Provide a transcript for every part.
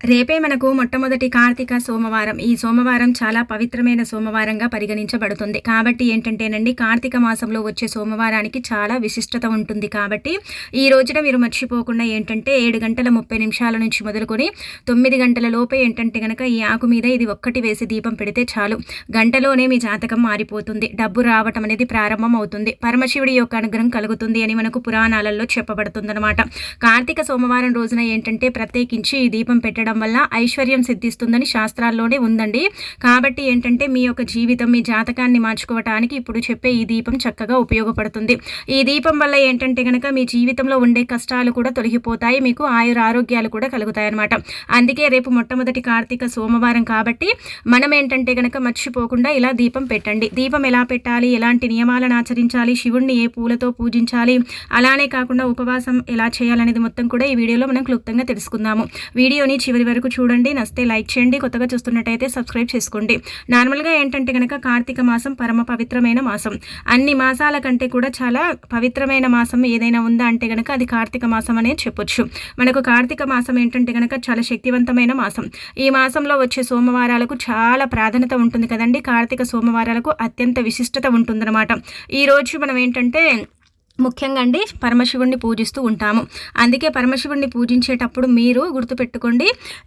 రేపే మనకు మొట్టమొదటి కార్తీక సోమవారం. ఈ సోమవారం చాలా పవిత్రమైన సోమవారంగా పరిగణించబడుతుంది. కాబట్టి ఏంటంటేనండి కార్తీక మాసంలో వచ్చే సోమవారానికి చాలా విశిష్టత ఉంటుంది. కాబట్టి ఈ రోజున మీరు మర్చిపోకుండా ఏంటంటే ఏడు గంటల ముప్పై నిమిషాల నుంచి మొదలుకొని తొమ్మిది గంటల లోపే ఏంటంటే కనుక ఈ ఆకు మీద ఇది ఒక్కటి వేసి దీపం పెడితే చాలు. గంటలోనే మీ జాతకం మారిపోతుంది. డబ్బు రావటం అనేది ప్రారంభం అవుతుంది. పరమశివుడి యొక్క అనుగ్రహం కలుగుతుంది అని మనకు పురాణాలలో చెప్పబడుతుందన్నమాట. కార్తీక సోమవారం రోజున ఏంటంటే ప్రత్యేకించి ఈ దీపం పెట్టడం వల్ల ఐశ్వర్యం సిద్ధిస్తుందని శాస్త్రాల్లోనే ఉందండి. కాబట్టి ఏంటంటే మీ యొక్క జీవితం మీ జాతకాన్ని మార్చుకోవటానికి ఇప్పుడు చెప్పే ఈ దీపం చక్కగా ఉపయోగపడుతుంది. ఈ దీపం వల్ల ఏంటంటే కనుక మీ జీవితంలో ఉండే కష్టాలు కూడా తొలగిపోతాయి మీకు ఆయుర ఆరోగ్యాలు కూడా కలుగుతాయి అనమాట అందుకే రేపు మొట్టమొదటి కార్తీక సోమవారం కాబట్టి మనం ఏంటంటే కనుక మర్చిపోకుండా ఇలా దీపం పెట్టండి. దీపం ఎలా పెట్టాలి ఎలాంటి నియమాలను ఆచరించాలి శివుణ్ణి ఏ పూలతో పూజించాలి అలానే కాకుండా ఉపవాసం ఎలా చేయాలనేది మొత్తం కూడా ఈ వీడియోలో మనం క్లుప్తంగా తెలుసుకుందాము. వీడియోని చివరి వరకు చూడండి. నస్తే లైక్ చేయండి. కొత్తగా చూస్తున్నట్టయితే సబ్స్క్రైబ్ చేసుకోండి. నార్మల్గా ఏంటంటే కనుక కార్తీక మాసం పరమ పవిత్రమైన మాసం. అన్ని మాసాల కంటే కూడా చాలా పవిత్రమైన మాసం ఏదైనా ఉందా అంటే కనుక అది కార్తీక మాసం అనేది చెప్పొచ్చు. మనకు కార్తీక మాసం ఏంటంటే కనుక చాలా శక్తివంతమైన మాసం. ఈ మాసంలో వచ్చే సోమవారాలకు చాలా ప్రాధాన్యత ఉంటుంది కదండి. కార్తీక సోమవారాలకు అత్యంత విశిష్టత ఉంటుందన్నమాట. ఈరోజు మనం ఏంటంటే ముఖ్యంగా అండి పరమశివుణ్ణి పూజిస్తూ ఉంటాము. అందుకే పరమశివుణ్ణి పూజించేటప్పుడు మీరు గుర్తుపెట్టుకోండి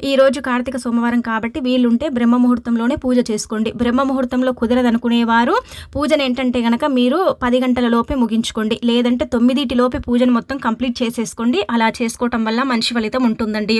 ఈరోజు కార్తీక సోమవారం కాబట్టి వీలుంటే బ్రహ్మ ముహూర్తంలోనే పూజ చేసుకోండి. బ్రహ్మ ముహూర్తంలో కుదరదనుకునేవారు పూజను ఏంటంటే కనుక మీరు పది గంటల లోపే ముగించుకోండి. లేదంటే తొమ్మిదిటి లోపే పూజను మొత్తం కంప్లీట్ చేసేసుకోండి. అలా చేసుకోవటం వల్ల మంచి ఫలితం ఉంటుందండి.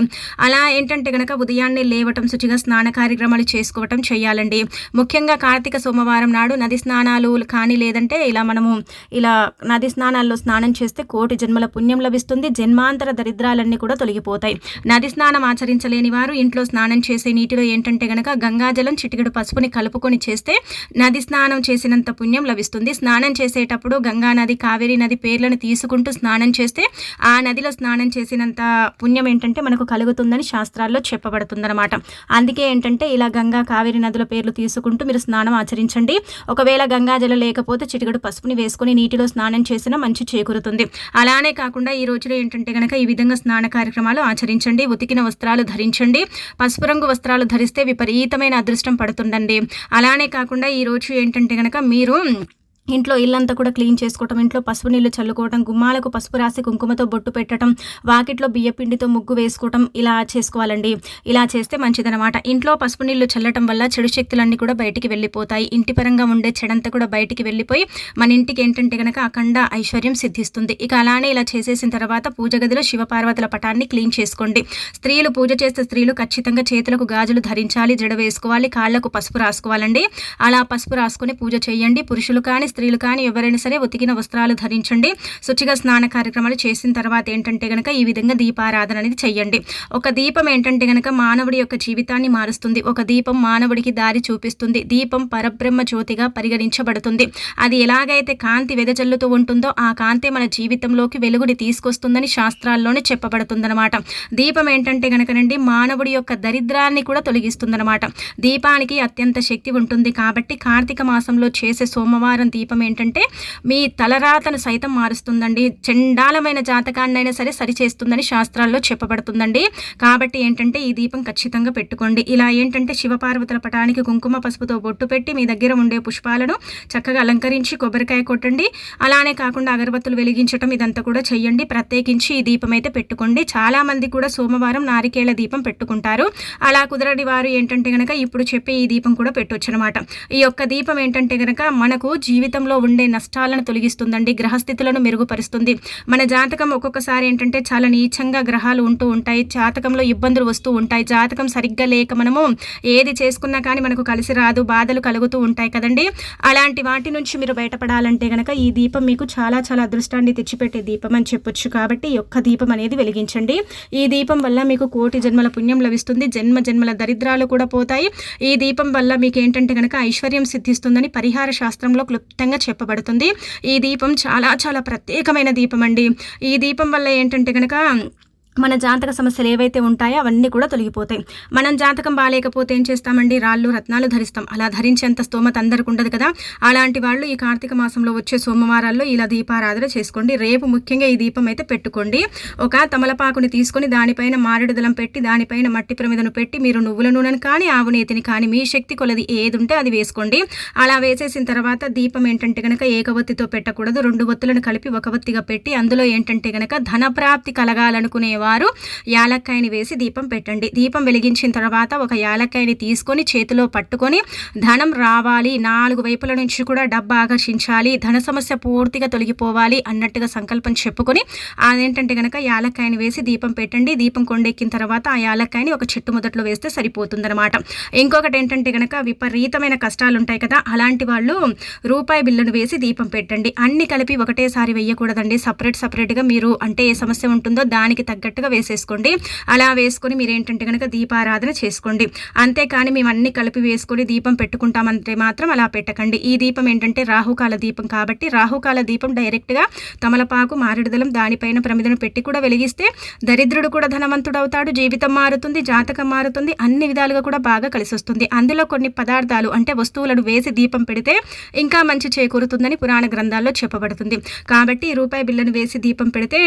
అలా ఏంటంటే కనుక ఉదయాన్నే లేవటం శుచిగా స్నాన కార్యక్రమాలు చేసుకోవటం చేయాలండి ముఖ్యంగా కార్తీక సోమవారం నాడు నది స్నానాలు కానీ లేదంటే ఇలా మనము ఇలా నది స్నానం స్నానాల్లో స్నానం చేస్తే కోటి జన్మల పుణ్యం లభిస్తుంది. జన్మాంతర దరిద్రాలన్నీ కూడా తొలగిపోతాయి. నది స్నానం ఆచరించలేని వారు ఇంట్లో స్నానం చేసే నీటిలో ఏంటంటే గనక గంగాజలం చిటికెడు పసుపుని కలుపుకొని చేస్తే నది స్నానం చేసినంత పుణ్యం లభిస్తుంది. స్నానం చేసేటప్పుడు గంగా నది కావేరి నది పేర్లను తీసుకుంటూ స్నానం చేస్తే ఆ నదిలో స్నానం చేసినంత పుణ్యం ఏంటంటే మనకు కలుగుతుందని శాస్త్రాల్లో చెప్పబడుతుందన్నమాట. అందుకే ఏంటంటే ఇలా గంగా కావేరీ నదుల పేర్లు తీసుకుంటూ మీరు స్నానం ఆచరించండి. ఒకవేళ గంగాజలం లేకపోతే చిటికెడు పసుపుని వేసుకొని నీటిలో స్నానం చేసిన మంచి చేకూరుతుంది. అలానే కాకుండా ఈ రోజులో ఏంటంటే కనుక ఈ విధంగా స్నాన కార్యక్రమాలు ఆచరించండి. ఉతికిన వస్త్రాలు ధరించండి. పసుపు రంగు వస్త్రాలు ధరిస్తే విపరీతమైన అదృష్టం పడుతుండండి అలానే కాకుండా ఈ రోజు ఏంటంటే కనుక మీరు ఇంట్లో ఇల్లంతా కూడా క్లీన్ చేసుకోవటం ఇంట్లో పసుపు నీళ్ళు చల్లుకోవటం గుమ్మాలకు పసుపు రాసి కుంకుమతో బొట్టు పెట్టడం వాకిట్లో బియ్యపిండితో ముగ్గు వేసుకోవటం ఇలా చేసుకోవాలండి. ఇలా చేస్తే మంచిదనమాట ఇంట్లో పసుపు నీళ్ళు చల్లటం వల్ల చెడు శక్తులన్నీ కూడా బయటికి వెళ్ళిపోతాయి. ఇంటి పరంగా ఉండే చెడంతా కూడా బయటికి వెళ్ళిపోయి మన ఇంటికి ఏంటంటే కనుక అఖండ ఐశ్వర్యం సిద్ధిస్తుంది. ఇక అలానే ఇలా చేసేసిన తర్వాత పూజ గదిలో శివపార్వతుల పటాన్ని క్లీన్ చేసుకోండి. స్త్రీలు పూజ చేస్తే స్త్రీలు ఖచ్చితంగా చేతులకు గాజులు ధరించాలి జడ వేసుకోవాలి కాళ్ళకు పసుపు రాసుకోవాలండి. అలా పసుపు రాసుకొని పూజ చేయండి. పురుషులు కానీ స్త్రీలు కానీ ఎవరైనా సరే ఉతికిన వస్త్రాలు ధరించండి. శుచిగా స్నాన కార్యక్రమాలు చేసిన తర్వాత ఏంటంటే కనుక ఈ విధంగా దీపారాధన అనేది చేయండి. ఒక దీపం ఏంటంటే కనుక మానవుడి యొక్క జీవితాన్ని మారుస్తుంది. ఒక దీపం మానవుడికి దారి చూపిస్తుంది. దీపం పరబ్రహ్మ జ్యోతిగా పరిగణించబడుతుంది. అది ఎలాగైతే కాంతి వెదజల్లుతూ ఉంటుందో ఆ కాంతి మన జీవితంలోకి వెలుగుని తీసుకొస్తుందని శాస్త్రాల్లోనే చెప్పబడుతుందన్నమాట. దీపం ఏంటంటే కనుకనండి మానవుడి యొక్క దరిద్రాన్ని కూడా తొలగిస్తుందన్నమాట. దీపానికి అత్యంత శక్తి ఉంటుంది కాబట్టి కార్తీక మాసంలో చేసే సోమవారం దీపం దీపం ఏంటంటే మీ తలరాతను సైతం మారుస్తుందండి. చండాలమైన జాతకాన్నైనా సరే సరిచేస్తుందని శాస్త్రాల్లో చెప్పబడుతుందండి. కాబట్టి ఏంటంటే ఈ దీపం ఖచ్చితంగా పెట్టుకోండి. ఇలా ఏంటంటే శివపార్వతుల పటానికి కుంకుమ పసుపుతో బొట్టు పెట్టి మీ దగ్గర ఉండే పుష్పాలను చక్కగా అలంకరించి కొబ్బరికాయ కొట్టండి. అలానే కాకుండా అగరబత్తులు వెలిగించడం ఇదంతా కూడా చెయ్యండి. ప్రత్యేకించి ఈ దీపం అయితే పెట్టుకోండి. చాలా మంది కూడా సోమవారం నారికేళ్ళ దీపం పెట్టుకుంటారు. అలా కుదరని వారు ఏంటంటే కనుక ఇప్పుడు చెప్పే ఈ దీపం కూడా పెట్టొచ్చు అనమాట ఈ యొక్క దీపం ఏంటంటే కనుక మనకు జీవితం జీవితంలో ఉండే నష్టాలను తొలగిస్తుందండి గ్రహస్థితులను మెరుగుపరుస్తుంది. మన జాతకం ఒక్కొక్కసారి ఏంటంటే చాలా నీచంగా గ్రహాలు ఉంటూ ఉంటాయి జాతకంలో ఇబ్బందులు వస్తూ ఉంటాయి. జాతకం సరిగ్గా లేక మనము ఏది చేసుకున్నా కానీ మనకు కలిసి రాదు బాధలు కలుగుతూ ఉంటాయి కదండి. అలాంటి వాటి నుంచి మీరు బయటపడాలంటే కనుక ఈ దీపం మీకు చాలా చాలా అదృష్టాన్ని తెచ్చిపెట్టే దీపం అని చెప్పొచ్చు. కాబట్టి ఒక్క దీపం అనేది వెలిగించండి. ఈ దీపం వల్ల మీకు కోటి జన్మల పుణ్యం లభిస్తుంది జన్మ జన్మల దరిద్రాలు కూడా పోతాయి. ఈ దీపం వల్ల మీకు ఏంటంటే కనుక ఐశ్వర్యం సిద్ధిస్తుందని పరిహార శాస్త్రంలో క్లుప్తంగా స్పష్టంగా చెప్పబడుతుంది. ఈ దీపం చాలా చాలా ప్రత్యేకమైన దీపం అండి ఈ దీపం వల్ల ఏంటంటే కనుక మన జాతక సమస్యలు ఏవైతే ఉంటాయో అవన్నీ కూడా తొలగిపోతాయి. మనం జాతకం బాగాలేకపోతే ఏం చేస్తామండి? రాళ్ళు రత్నాలు ధరిస్తాం. అలా ధరించేంత స్తోమత అందరికి ఉండదు కదా? అలాంటి వాళ్ళు ఈ కార్తీక మాసంలో వచ్చే సోమవారాల్లో ఇలా దీపారాధన చేసుకోండి. రేపు ముఖ్యంగా ఈ దీపం అయితే పెట్టుకోండి. ఒక తమలపాకుని తీసుకొని దానిపైన మారేడు దళం పెట్టి దానిపైన మట్టి ప్రమిదను పెట్టి మీరు నువ్వుల నూనెను కానీ ఆవు నేతిని కానీ మీ శక్తి కొలది ఏది ఉంటే అది వేసుకోండి. అలా వేసేసిన తర్వాత దీపం ఏంటంటే కనుక ఏకవత్తితో పెట్టకూడదు. రెండు ఒత్తులను కలిపి ఒక ఒత్తిగా పెట్టి అందులో ఏంటంటే కనుక ధనప్రాప్తి కలగాలనుకునేవారు వారు యాలక్కాయని వేసి దీపం పెట్టండి. దీపం వెలిగించిన తర్వాత ఒక యాలక్కాయని తీసుకొని చేతిలో పట్టుకొని ధనం రావాలి. నాలుగు వైపుల నుంచి కూడా డబ్బు ఆకర్షించాలి. ధన సమస్య పూర్తిగా తొలగిపోవాలి అన్నట్టుగా సంకల్పం చెప్పుకొని అదేంటంటే కనుక యాలక్కాయని వేసి దీపం పెట్టండి. దీపం కొండెక్కిన తర్వాత ఆ యాలక్కాయని ఒక చెట్టు మొదట్లో వేస్తే సరిపోతుందన్నమాట. ఇంకొకటి ఏంటంటే కనుక విపరీతమైన కష్టాలు ఉంటాయి కదా అలాంటి వాళ్ళు రూపాయి బిల్లును వేసి దీపం పెట్టండి. అన్ని కలిపి ఒకటేసారి వేయకూడదండి. సపరేట్ సపరేట్గా మీరు అంటే ఏ సమస్య ఉంటుందో దానికి తగ్గట్టు కరెక్ట్గా వేసేసుకోండి. అలా వేసుకొని మీరు ఏంటంటే కనుక దీపారాధన చేసుకోండి. అంతేకాని మేము అన్ని కలిపి వేసుకొని దీపం పెట్టుకుంటామంటే మాత్రం అలా పెట్టకండి. ఈ దీపం ఏంటంటే రాహుకాల దీపం కాబట్టి రాహుకాల దీపం డైరెక్ట్గా తమలపాకు మారేడుదలం దానిపైన ప్రమిదను పెట్టి కూడా వెలిగిస్తే దరిద్రుడు కూడా ధనవంతుడు అవుతాడు జీవితం మారుతుంది జాతకం మారుతుంది అన్ని విధాలుగా కూడా బాగా కలిసి వస్తుంది అందులో కొన్ని పదార్థాలు అంటే వస్తువులను వేసి దీపం పెడితే ఇంకా మంచి చేకూరుతుందని పురాణ గ్రంథాల్లో చెప్పబడుతుంది. కాబట్టి రూపాయి బిల్లను వేసి దీపం పెడితే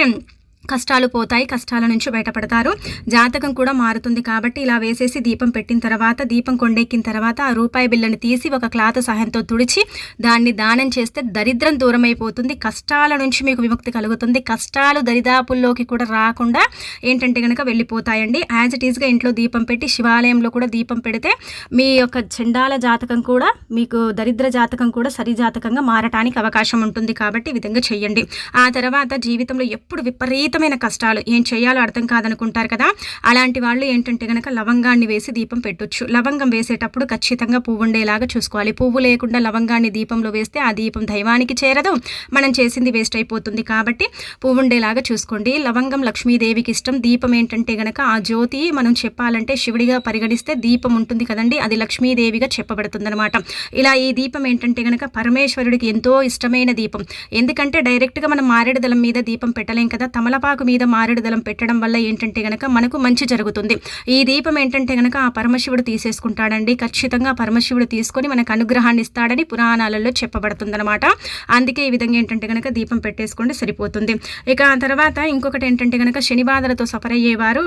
కష్టాలు పోతాయి కష్టాల నుంచి బయటపడతారు. జాతకం కూడా మారుతుంది కాబట్టి ఇలా వేసేసి దీపం పెట్టిన తర్వాత దీపం కొండెక్కిన తర్వాత ఆ రూపాయి బిల్లని తీసి ఒక క్లాత్ సహాయంతో తుడిచి దాన్ని దానం చేస్తే దరిద్రం దూరం అయిపోతుంది కష్టాల నుంచి మీకు విముక్తి కలుగుతుంది. కష్టాలు దరిదాపుల్లోకి కూడా రాకుండా ఏంటంటే కనుక వెళ్ళిపోతాయండి. యాజ్ ఇట్ ఈస్గా ఇంట్లో దీపం పెట్టి శివాలయంలో కూడా దీపం పెడితే మీ యొక్క చండాల జాతకం కూడా మీకు దరిద్ర జాతకం కూడా సరి జాతకంగా మారటానికి అవకాశం ఉంటుంది కాబట్టి ఈ విధంగా చేయండి. ఆ తర్వాత జీవితంలో ఎప్పుడు విపరీత విపరీతమైన కష్టాలు. ఏం చేయాలో అర్థం కాదనుకుంటారు కదా? అలాంటి వాళ్ళు ఏంటంటే కనుక లవంగాన్ని వేసి దీపం పెట్టొచ్చు. లవంగం వేసేటప్పుడు ఖచ్చితంగా పువ్వు ఉండేలాగా చూసుకోవాలి. పువ్వు లేకుండా లవంగాన్ని దీపంలో వేస్తే ఆ దీపం దైవానికి చేరదు. మనం చేసింది వేస్ట్ అయిపోతుంది కాబట్టి పువ్వు ఉండేలాగా చూసుకోండి. లవంగం లక్ష్మీదేవికి ఇష్టం. దీపం ఏంటంటే గనక ఆ జ్యోతి మనం చెప్పాలంటే శివుడిగా పరిగణిస్తే దీపం ఉంటుంది కదండి. అది లక్ష్మీదేవిగా చెప్పబడుతుందనమాట ఇలా ఈ దీపం ఏంటంటే గనక పరమేశ్వరుడికి ఎంతో ఇష్టమైన దీపం. ఎందుకంటే డైరెక్ట్గా మనం మారేడుదల మీద దీపం పెట్టలేం కదా? తమల తమలపాకు మీద మారేడు దళం పెట్టడం వల్ల ఏంటంటే గనక మనకు మంచి జరుగుతుంది. ఈ దీపం ఏంటంటే గనక ఆ పరమశివుడు తీసేసుకుంటాడండి. ఖచ్చితంగా పరమశివుడు తీసుకొని మనకు అనుగ్రహాన్ని ఇస్తాడని పురాణాలలో చెప్పబడుతుందన్నమాట. అందుకే ఈ విధంగా ఏంటంటే గనక దీపం పెట్టేసుకోండి సరిపోతుంది. ఇక ఆ తర్వాత ఇంకొకటి ఏంటంటే గనక శని బాధలతో సఫర్ అయ్యేవారు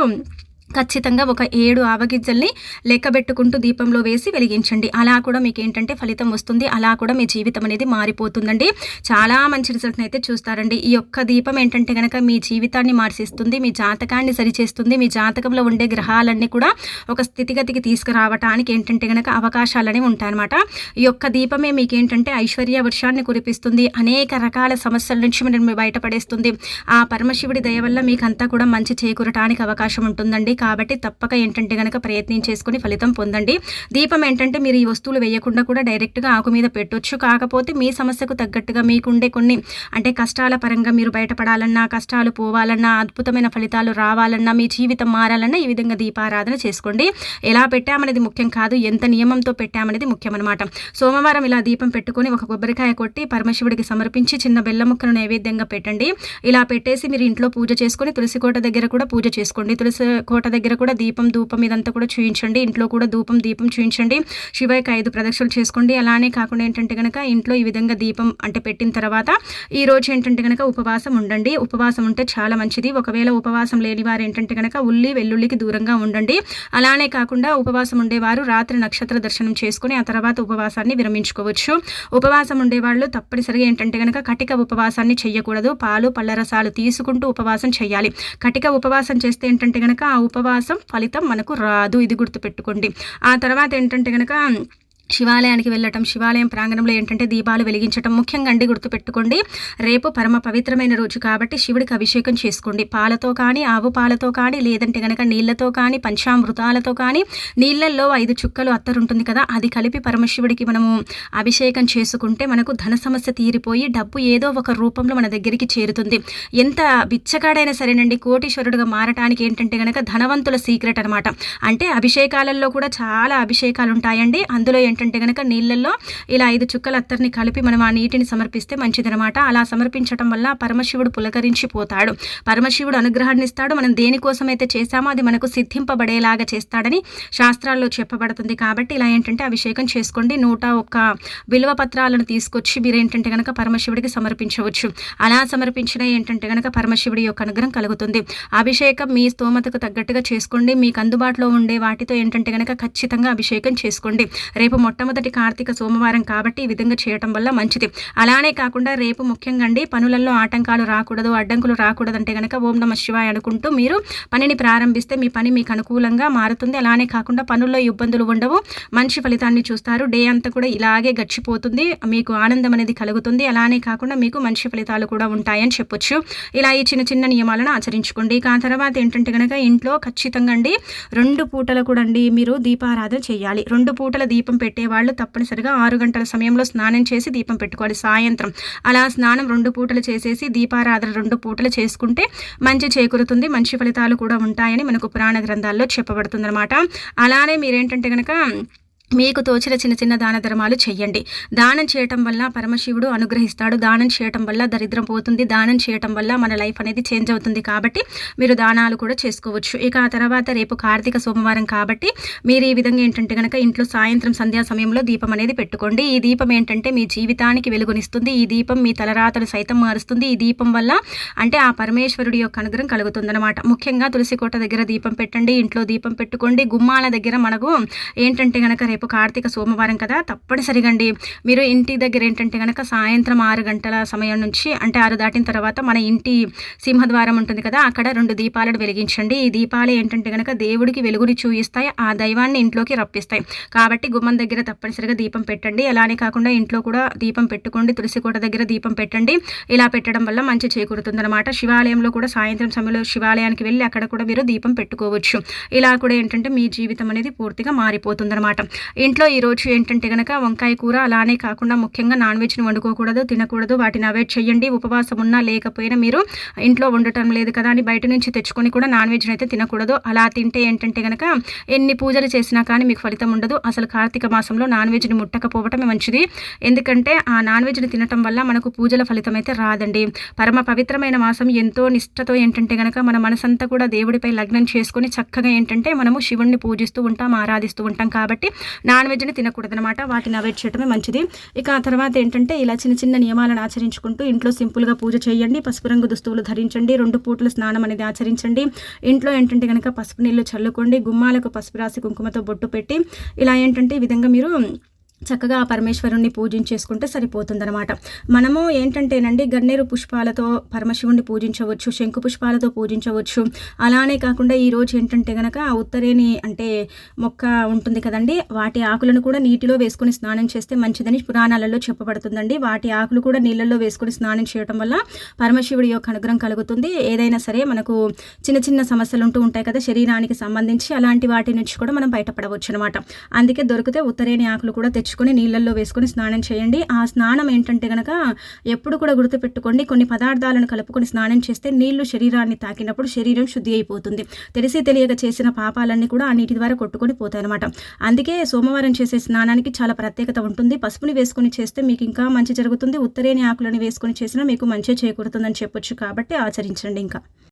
ఖచ్చితంగా ఒక ఏడు ఆవగిజ్జల్ని లెక్కబెట్టుకుంటూ దీపంలో వేసి వెలిగించండి. అలా కూడా మీకు ఏంటంటే ఫలితం వస్తుంది. అలా కూడా మీ జీవితం అనేది మారిపోతుందండి. చాలా మంచి రిజల్ట్ని అయితే చూస్తారండి. ఈ యొక్క దీపం ఏంటంటే కనుక మీ జీవితాన్ని మార్చిస్తుంది మీ జాతకాన్ని సరిచేస్తుంది మీ జాతకంలో ఉండే గ్రహాలన్నీ కూడా ఒక స్థితిగతికి తీసుకురావటానికి ఏంటంటే కనుక అవకాశాలని ఉంటాయన్నమాట. ఈ యొక్క దీపమే మీకు ఏంటంటే ఐశ్వర్య వర్షాన్ని కురిపిస్తుంది. అనేక రకాల సమస్యల నుంచి మీరు బయటపడేస్తుంది. ఆ పరమశివుడి దయ వల్ల మీకు అంతా కూడా మంచి చేకూరటానికి అవకాశం ఉంటుందండి. కాబట్టి తప్పక ఏంటంటే కనుక ప్రయత్నం చేసుకుని ఫలితం పొందండి. దీపం ఏంటంటే మీరు ఈ వస్తువులు వేయకుండా కూడా డైరెక్ట్గా ఆకు మీద పెట్టొచ్చు. కాకపోతే మీ సమస్యకు తగ్గట్టుగా మీకుండే కొన్ని అంటే కష్టాల పరంగా మీరు బయటపడాలన్నా కష్టాలు పోవాలన్నా అద్భుతమైన ఫలితాలు రావాలన్నా మీ జీవితం మారాలన్నా ఈ విధంగా దీపారాధన చేసుకోండి. ఎలా పెట్టామనేది ముఖ్యం కాదు ఎంత నియమంతో పెట్టామనేది ముఖ్యం అనమాట సోమవారం ఇలా దీపం పెట్టుకొని ఒక కొబ్బరికాయ కొట్టి పరమశివుడికి సమర్పించి చిన్న బెల్ల ముక్కను నైవేద్యంగా పెట్టండి. ఇలా పెట్టేసి మీరు ఇంట్లో పూజ చేసుకొని తులసి కోట దగ్గర కూడా పూజ చేసుకోండి. తులసి కోట దగ్గర కూడా దీపం ధూపం ఇదంతా కూడా చూయించండి. ఇంట్లో కూడా ధూపం దీపం చూయించండి. శివయ్యకి ఐదు ప్రదక్షిణలు చేసుకోండి. అలానే కాకుండా ఏంటంటే కనుక ఇంట్లో ఈ విధంగా దీపం అంటే పెట్టిన తర్వాత ఈ రోజు ఏంటంటే కనుక ఉపవాసం ఉండండి. ఉపవాసం ఉంటే చాలా మంచిది. ఒకవేళ ఉపవాసం లేని వారు ఏంటంటే కనుక ఉల్లి వెల్లుల్లికి దూరంగా ఉండండి. అలానే కాకుండా ఉపవాసం ఉండేవారు రాత్రి నక్షత్ర దర్శనం చేసుకుని ఆ తర్వాత ఉపవాసాన్ని విరమించుకోవచ్చు. ఉపవాసం ఉండేవాళ్ళు తప్పనిసరిగా ఏంటంటే కనుక కటిక ఉపవాసాన్ని చేయకూడదు పాలు పళ్ళరసాలు తీసుకుంటూ ఉపవాసం చేయాలి కటిక ఉపవాసం చేస్తే ఏంటంటే కనుక ఆ ఉపవాసం ఫలితం మనకు రాదు. ఇది గుర్తుపెట్టుకోండి. ఆ తర్వాత ఏంటంటే కనుక శివాలయానికి వెళ్ళటం శివాలయం ప్రాంగణంలో ఏంటంటే దీపాలు వెలిగించటం ముఖ్యంగా అండి గుర్తుపెట్టుకోండి. రేపు పరమ పవిత్రమైన రోజు కాబట్టి శివుడికి అభిషేకం చేసుకోండి. పాలతో కానీ ఆవు పాలతో కానీ లేదంటే కనుక నీళ్ళతో కానీ పంచామృతాలతో కానీ నీళ్ళల్లో ఐదు చుక్కలు అత్తరుంటుంది కదా అది కలిపి పరమశివుడికి మనము అభిషేకం చేసుకుంటే మనకు ధన సమస్య తీరిపోయి డబ్బు ఏదో ఒక రూపంలో మన దగ్గరికి చేరుతుంది. ఎంత బిచ్చగాడైనా సరేనండి కోటీశ్వరుడుగా మారటానికి ఏంటంటే కనుక ధనవంతుల సీక్రెట్ అనమాట అంటే అభిషేకాలలో కూడా చాలా అభిషేకాలు ఉంటాయండి. అందులో ఏంటంటే కనుక నీళ్ళల్లో ఇలా ఐదు చుక్కల అత్తర్ని కలిపి మనం ఆ నీటిని సమర్పిస్తే మంచిదనమాట అలా సమర్పించడం వల్ల పరమశివుడు పులకరించిపోతాడు. పరమశివుడు అనుగ్రహాన్ని ఇస్తాడు. మనం దేనికోసం అయితే చేశామో అది మనకు సిద్ధింపబడేలాగా చేస్తాడని శాస్త్రాల్లో చెప్పబడుతుంది. కాబట్టి ఇలా ఏంటంటే అభిషేకం చేసుకోండి. నూట ఒక్క విలువ పత్రాలను తీసుకొచ్చి మీరు ఏంటంటే కనుక పరమశివుడికి సమర్పించవచ్చు. అలా సమర్పించిన ఏంటంటే కనుక పరమశివుడి యొక్క అనుగ్రహం కలుగుతుంది. అభిషేకం మీ స్తోమతకు తగ్గట్టుగా చేసుకోండి. మీకు అందుబాటులో ఉండే వాటితో ఏంటంటే కనుక ఖచ్చితంగా అభిషేకం చేసుకోండి. రేపు మొట్టమొదటి కార్తీక సోమవారం కాబట్టి ఈ విధంగా చేయటం వల్ల మంచిది. అలానే కాకుండా రేపు ముఖ్యంగా అండి పనులలో ఆటంకాలు రాకూడదు అడ్డంకులు రాకూడదు అంటే కనుక ఓం నమ శివాయ అనుకుంటూ మీరు పనిని ప్రారంభిస్తే మీ పని మీకు అనుకూలంగా మారుతుంది. అలానే కాకుండా పనుల్లో ఇబ్బందులు ఉండవు. మంచి ఫలితాన్ని చూస్తారు. డే అంతా కూడా ఇలాగే గడిచిపోతుంది. మీకు ఆనందం అనేది కలుగుతుంది. అలానే కాకుండా మీకు మంచి ఫలితాలు కూడా ఉంటాయని చెప్పొచ్చు. ఇలా ఈ చిన్న చిన్న నియమాలను ఆచరించుకోండి. ఆ తర్వాత ఏంటంటే కనుక ఇంట్లో ఖచ్చితంగా అండి రెండు పూటలు కూడా అండి మీరు దీపారాధన చేయాలి. రెండు పూటల దీపం పెట్టేవాళ్ళు తప్పనిసరిగా ఆరు గంటల సమయంలో స్నానం చేసి దీపం పెట్టుకోవాలి. సాయంత్రం అలా స్నానం రెండు పూటలు చేసేసి దీపారాధన రెండు పూటలు చేసుకుంటే మంచి చేకూరుతుంది. మంచి ఫలితాలు కూడా ఉంటాయని మనకు పురాణ గ్రంథాల్లో చెప్పబడుతుంది అనమాట అలానే మీరేంటంటే కనుక మీకు తోచిన చిన్న చిన్న దాన ధర్మాలు చెయ్యండి. దానం చేయటం వల్ల పరమశివుడు అనుగ్రహిస్తాడు. దానం చేయటం వల్ల దరిద్రం పోతుంది. దానం చేయటం వల్ల మన లైఫ్ అనేది చేంజ్ అవుతుంది కాబట్టి మీరు దానాలు కూడా చేసుకోవచ్చు. ఇక ఆ తర్వాత రేపు కార్తీక సోమవారం కాబట్టి మీరు ఈ విధంగా ఏంటంటే కనుక ఇంట్లో సాయంత్రం సంధ్యా సమయంలో దీపం అనేది పెట్టుకోండి. ఈ దీపం ఏంటంటే మీ జీవితానికి వెలుగునిస్తుంది. ఈ దీపం మీ తలరాతలు సైతం మారుస్తుంది. ఈ దీపం వల్ల అంటే ఆ పరమేశ్వరుడి యొక్క అనుగ్రహం కలుగుతుందన్నమాట. ముఖ్యంగా తులసి కోట దగ్గర దీపం పెట్టండి. ఇంట్లో దీపం పెట్టుకోండి. గుమ్మాల దగ్గర మనకు ఏంటంటే కనుక రేపు కార్తీక సోమవారం కదా? తప్పనిసరిగా అండి మీరు ఇంటి దగ్గర ఏంటంటే కనుక సాయంత్రం ఆరు గంటల సమయం నుంచి అంటే ఆరు దాటిన తర్వాత మన ఇంటి సింహద్వారం ఉంటుంది కదా అక్కడ రెండు దీపాలను వెలిగించండి. ఈ దీపాలు ఏంటంటే కనుక దేవుడికి వెలుగుని చూయిస్తాయి ఆ దైవాన్ని ఇంట్లోకి రప్పిస్తాయి. కాబట్టి గుమ్మం దగ్గర తప్పనిసరిగా దీపం పెట్టండి. అలానే కాకుండా ఇంట్లో కూడా దీపం పెట్టుకోండి తులసి కోట దగ్గర దీపం పెట్టండి. ఇలా పెట్టడం వల్ల మంచి చేకూరుతుందన్నమాట. శివాలయంలో కూడా సాయంత్రం సమయంలో శివాలయానికి వెళ్ళి అక్కడ కూడా మీరు దీపం పెట్టుకోవచ్చు. ఇలా కూడా ఏంటంటే మీ జీవితం అనేది పూర్తిగా మారిపోతుందన్నమాట. ఇంట్లో ఈరోజు ఏంటంటే కనుక వంకాయ కూర అలానే కాకుండా ముఖ్యంగా నాన్ వెజ్ని వండుకోకూడదు తినకూడదు. వాటిని అవాయిడ్ చేయండి. ఉపవాసం ఉన్నా లేకపోయినా మీరు ఇంట్లో వండటం లేదు కదా అని బయట నుంచి తెచ్చుకొని కూడా నాన్ వెజ్ని అయితే తినకూడదు. అలా తింటే ఏంటంటే కనుక ఎన్ని పూజలు చేసినా కానీ మీకు ఫలితం ఉండదు. అసలు కార్తీక మాసంలో నాన్ వెజ్ని ముట్టకపోవటమే మంచిది. ఎందుకంటే ఆ నాన్ వెజ్ని తినటం వల్ల మనకు పూజల ఫలితం అయితే రాదండి. పరమ పవిత్రమైన మాసం ఎంతో నిష్టతో ఏంటంటే కనుక మన మనసంతా కూడా దేవుడిపై లగ్నం చేసుకొని చక్కగా ఏంటంటే మనము శివుణ్ణి పూజిస్తూ ఉంటాం ఆరాధిస్తూ ఉంటాం. కాబట్టి నాన్ వెజ్ని తినకూడదనమాట వాటిని అవాయిడ్ చేయడమే మంచిది. ఇక ఆ తర్వాత ఏంటంటే ఇలా చిన్న చిన్న నియమాలను ఆచరించుకుంటూ ఇంట్లో సింపుల్గా పూజ చేయండి పసుపు రంగు దుస్తువులు ధరించండి రెండు పూటల స్నానం అనేది ఆచరించండి. ఇంట్లో ఏంటంటే కనుక పసుపు నీళ్ళు చల్లుకోండి గుమ్మాలకు పసుపు రాసి కుంకుమతో బొట్టు పెట్టి ఇలా ఏంటంటే ఈ విధంగా మీరు చక్కగా ఆ పరమేశ్వరుణ్ణి పూజించేసుకుంటే సరిపోతుందనమాట మనము ఏంటంటేనండి గన్నేరు పుష్పాలతో పరమశివుణ్ణి పూజించవచ్చు శంకు పుష్పాలతో పూజించవచ్చు. అలానే కాకుండా ఈరోజు ఏంటంటే కనుక ఉత్తరేని అంటే మొక్క ఉంటుంది కదండి వాటి ఆకులను కూడా నీటిలో వేసుకుని స్నానం చేస్తే మంచిదని పురాణాలలో చెప్పబడుతుందండి. వాటి ఆకులు కూడా నీళ్ళల్లో వేసుకొని స్నానం చేయడం వల్ల పరమశివుడి యొక్క అనుగ్రహం కలుగుతుంది. ఏదైనా సరే మనకు చిన్న చిన్న సమస్యలు ఉంటూ ఉంటాయి కదా శరీరానికి సంబంధించి అలాంటి వాటి నుంచి కూడా మనం బయటపడవచ్చు అనమాట అందుకే దొరికితే ఉత్తరేని ఆకులు కూడా తెచ్చు తెచ్చుకొని నీళ్ళల్లో వేసుకొని స్నానం చేయండి. ఆ స్నానం ఏంటంటే కనుక ఎప్పుడు కూడా గుర్తుపెట్టుకోండి. కొన్ని పదార్థాలను కలుపుకొని స్నానం చేస్తే నీళ్ళు శరీరాన్ని తాకినప్పుడు శరీరం శుద్ధి అయిపోతుంది. తెలిసి తెలియక చేసిన పాపాలన్నీ కూడా ఆ నీటి ద్వారా కొట్టుకొని పోతాయన్నమాట. అందుకే సోమవారం చేసే స్నానానికి చాలా ప్రత్యేకత ఉంటుంది. పసుపుని వేసుకొని చేస్తే మీకు ఇంకా మంచి జరుగుతుంది. ఉత్తరేని ఆకులని వేసుకొని చేసినా మీకు మంచి చేకూరుతుందని చెప్పొచ్చు కాబట్టి ఆచరించండి ఇంకా.